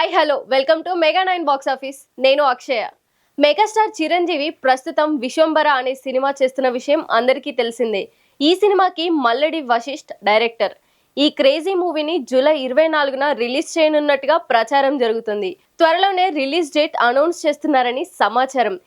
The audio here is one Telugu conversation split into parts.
Hi hello welcome to mega nine box office నేను అక్షయ. మెగాస్టార్ చిరంజీవి ప్రస్తుతం విశ్వంబర అనే సినిమా చేస్తున్న విషయం అందరికీ తెలిసిందే. ఈ సినిమాకి మల్లడి వశిష్ఠ్ డైరెక్టర్. ఈ క్రేజీ మూవీని జూలై ఇరవై నాలుగున రిలీజ్ చేయనున్నట్టుగా ప్రచారం జరుగుతుంది. త్వరలోనే రిలీజ్ డేట్ అనౌన్స్ చేస్తున్నారని సమాచారం.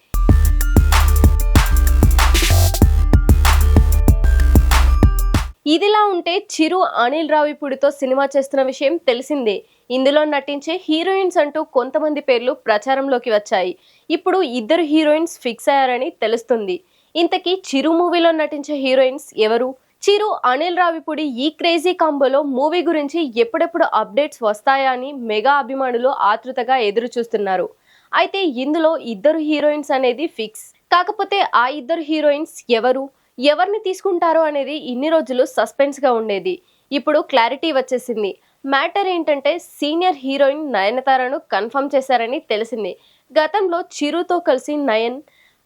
ఇదిలా ఉంటే చిరు అనిల్ రావిపూడితో సినిమా చేస్తున్న విషయం తెలిసిందే. ఇందులో నటించే హీరోయిన్స్ అంటూ కొంతమంది పేర్లు ప్రచారంలోకి వచ్చాయి. ఇప్పుడు ఇద్దరు హీరోయిన్స్ ఫిక్స్ అయ్యారని తెలుస్తుంది. ఇంతకీ చిరు మూవీలో నటించే హీరోయిన్స్ ఎవరు? చిరు అనిల్ రావిపూడి ఈ క్రేజీ కాంబోలో మూవీ గురించి ఎప్పుడెప్పుడు అప్డేట్స్ వస్తాయా అని మెగా అభిమానులు ఆతృతగా ఎదురు చూస్తున్నారు అయితే ఇందులో ఇద్దరు హీరోయిన్స్ అనేది ఫిక్స్. కాకపోతే ఆ ఇద్దరు హీరోయిన్స్ ఎవరు? ఎవరిని తీసుకుంటారో అనేది ఇన్ని రోజులు సస్పెన్స్గా ఉండేది. ఇప్పుడు క్లారిటీ వచ్చేసింది. మ్యాటర్ ఏంటంటే సీనియర్ హీరోయిన్ నయనతారను కన్ఫర్మ్ చేశారని తెలిసింది. గతంలో చిరుతో కలిసి నయన్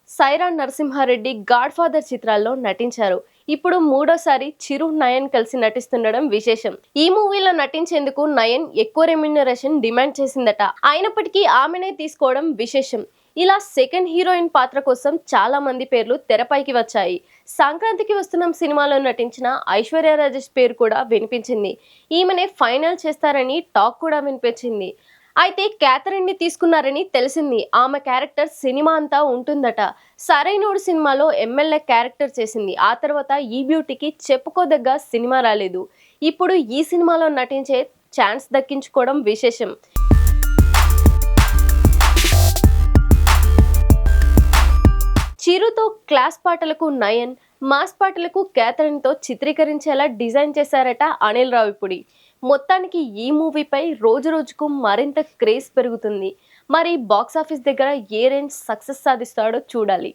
సైరా నరసింహారెడ్డి గాడ్ ఫాదర్ చిత్రాల్లో నటించారు. ఇప్పుడు మూడోసారి చిరు నయన్ కలిసి నటిస్తుండడం విశేషం. ఈ మూవీలో నటించేందుకు నయన్ ఎక్కువ రెమ్యునరేషన్ డిమాండ్ చేసిందట. అయినప్పటికీ ఆమెనే తీసుకోవడం విశేషం. ఇలా సెకండ్ హీరోయిన్ పాత్ర కోసం చాలా మంది పేర్లు తెరపైకి వచ్చాయి. సంక్రాంతికి వస్తున్న సినిమాలో నటించిన ఐశ్వర్య రాజేష్ పేరు కూడా వినిపించింది. ఈమెనే ఫైనల్ చేస్తారని టాక్ కూడా వినిపించింది. అయితే క్యాథరిన్ని తీసుకున్నారని తెలిసింది. ఆమె క్యారెక్టర్ సినిమా అంతా ఉంటుందట. సరైనోడు సినిమాలో ఎమ్మెల్యే క్యారెక్టర్ చేసింది. ఆ తర్వాత ఈ బ్యూటీకి చెప్పుకోదగ్గ సినిమా రాలేదు. ఇప్పుడు ఈ సినిమాలో నటించే ఛాన్స్ దక్కించుకోవడం విశేషం. చిరుతో క్లాస్ పాటలకు నయన్ మాస్ పాటలకు క్యాథరిన్తో చిత్రీకరించేలా డిజైన్ చేశారట అనిల్ రావిపూడి మొత్తానికి ఈ మూవీపై రోజు రోజుకు మరింత క్రేజ్ పెరుగుతుంది. మరి బాక్స్ ఆఫీస్ దగ్గర ఏ రేంజ్ సక్సెస్ సాధిస్తాడో చూడాలి.